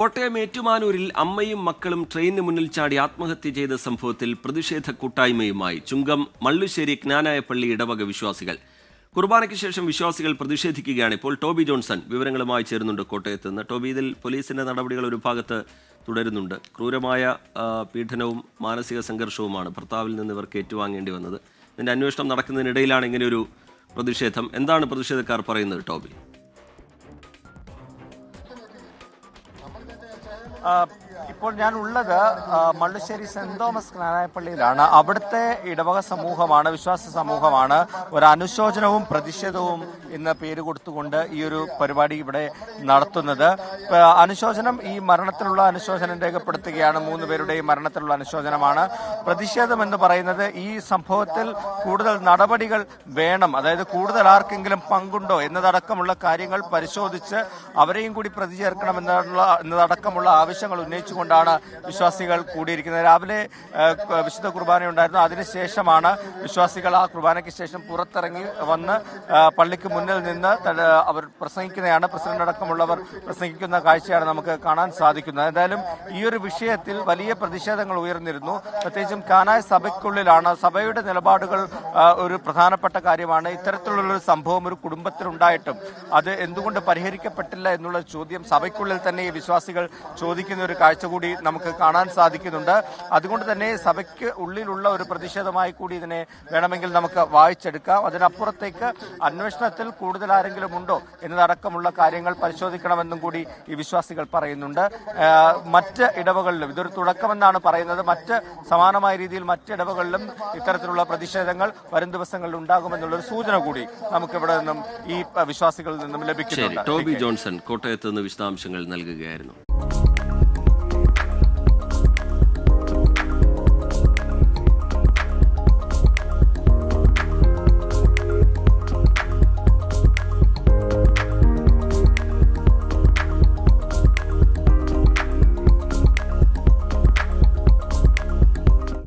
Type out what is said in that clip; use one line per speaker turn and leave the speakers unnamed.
കോട്ടയം ഏറ്റുമാനൂരിൽ അമ്മയും മക്കളും ട്രെയിനിന് മുന്നിൽ ചാടി ആത്മഹത്യ ചെയ്ത സംഭവത്തിൽ പ്രതിഷേധ കൂട്ടായ്മയുമായി ചുങ്കം മള്ളുശ്ശേരി ജ്ഞാനായപ്പള്ളി ഇടവക വിശ്വാസികൾ. കുർബാനയ്ക്ക് ശേഷം വിശ്വാസികൾ പ്രതിഷേധിക്കുകയാണ്. ഇപ്പോൾ ടോബി ജോൺസൺ വിവരങ്ങളുമായി ചേരുന്നുണ്ട് കോട്ടയത്ത് നിന്ന്. ടോബി ഇതിൽ പോലീസിന്റെ നടപടികൾ ഒരു ഭാഗത്ത് തുടരുന്നുണ്ട്. ക്രൂരമായ പീഡനവും മാനസിക സംഘർഷവുമാണ് ഭർത്താവിൽ നിന്ന് ഇവർക്ക് ഏറ്റുവാങ്ങേണ്ടി വന്നത്. ഇതിന്റെ അന്വേഷണം നടക്കുന്നതിനിടയിലാണ് ഇങ്ങനെയൊരു പ്രതിഷേധം. എന്താണ് പ്രതിഷേധക്കാർ പറയുന്നത് ടോബി?
ഇപ്പോൾ ഞാൻ ഉള്ളത് മള്ളുശ്ശേരി സെന്റ് തോമസ് ജ്ഞാനായപ്പള്ളിയിലാണ് അവിടുത്തെ ഇടവക സമൂഹമാണ് വിശ്വാസ സമൂഹമാണ്. ഒരു അനുശോചനവും പ്രതിഷേധവും ഇന്ന് പേര് കൊടുത്തുകൊണ്ട് ഈ ഒരു പരിപാടി ഇവിടെ നടത്തുന്നത്. അനുശോചനം ഈ മരണത്തിലുള്ള അനുശോചനം രേഖപ്പെടുത്തുകയാണ്. മൂന്ന് പേരുടെയും മരണത്തിലുള്ള അനുശോചനമാണ്. പ്രതിഷേധം എന്ന് പറയുന്നത് ഈ സംഭവത്തിൽ കൂടുതൽ നടപടികൾ വേണം. അതായത് കൂടുതൽ ആർക്കെങ്കിലും പങ്കുണ്ടോ എന്നതടക്കമുള്ള കാര്യങ്ങൾ പരിശോധിച്ച് അവരെയും കൂടി പ്രതി ചേർക്കണം എന്നുള്ള എന്നതടക്കമുള്ള ആവശ്യങ്ങൾ ഉന്നയിച്ചുകൊണ്ടാണ് വിശ്വാസികൾ കൂടിയിരിക്കുന്നത്. രാവിലെ വിശുദ്ധ കുർബാന ഉണ്ടായിരുന്നു. അതിനുശേഷമാണ് വിശ്വാസികൾ ആ കുർബാനയ്ക്ക് ശേഷം പുറത്തിറങ്ങി വന്ന് പള്ളിക്ക് മുന്നിൽ നിന്ന് അവർ പ്രസംഗിക്കുന്നതാണ്. പ്രസിഡന്റ് അടക്കമുള്ളവർ പ്രസംഗിക്കുന്ന കാഴ്ചയാണ് നമുക്ക് കാണാൻ സാധിക്കുന്നത്. എന്തായാലും ഈ ഒരു വിഷയത്തിൽ വലിയ പ്രതിഷേധങ്ങൾ ഉയർന്നിരുന്നു. പ്രത്യേകിച്ചും കാനായ സഭയ്ക്കുള്ളിലാണ്. സഭയുടെ നിലപാടുകൾ ഒരു പ്രധാനപ്പെട്ട കാര്യമാണ്. ഇത്തരത്തിലുള്ള ഒരു സംഭവം ഒരു കുടുംബത്തിലുണ്ടായിട്ടും അത് എന്തുകൊണ്ട് പരിഹരിക്കപ്പെട്ടില്ല എന്നുള്ള ചോദ്യം സഭയ്ക്കുള്ളിൽ തന്നെ ഈ വിശ്വാസികൾ ചോദിക്കുന്ന ഒരു കാഴ്ച കൂടി നമുക്ക് കാണാൻ സാധിക്കുന്നുണ്ട്. അതുകൊണ്ട് തന്നെ സഭയ്ക്ക് ഉള്ളിലുള്ള ഒരു പ്രതിഷേധമായി കൂടി ഇതിനെ വേണമെങ്കിൽ നമുക്ക് വായിച്ചെടുക്കാം. അതിനപ്പുറത്തേക്ക് അന്വേഷണത്തിൽ കൂടുതൽ ആരെങ്കിലും ഉണ്ടോ എന്നതടക്കമുള്ള കാര്യങ്ങൾ പരിശോധിക്കണമെന്നും കൂടി ഈ വിശ്വാസികൾ പറയുന്നുണ്ട്. മറ്റ് ഇടവകളിലും ഇതൊരു തുടക്കമെന്നാണ് പറയുന്നത്. മറ്റ് സമാനമായ രീതിയിൽ മറ്റ് ഇടവകളിലും ഇത്തരത്തിലുള്ള പ്രതിഷേധങ്ങൾ വരും ദിവസങ്ങളിൽ ഉണ്ടാകുമെന്നുള്ളൊരു സൂചന കൂടി നമുക്ക് ഇവിടെ നിന്നും ഈ വിശ്വാസികളിൽ നിന്നും ലഭിക്കുന്നുണ്ട്.
ടോബി ജോൺസൺ കോട്ടയത്ത് നിന്ന് വിശദാംശങ്ങൾ നൽകുകയായിരുന്നു.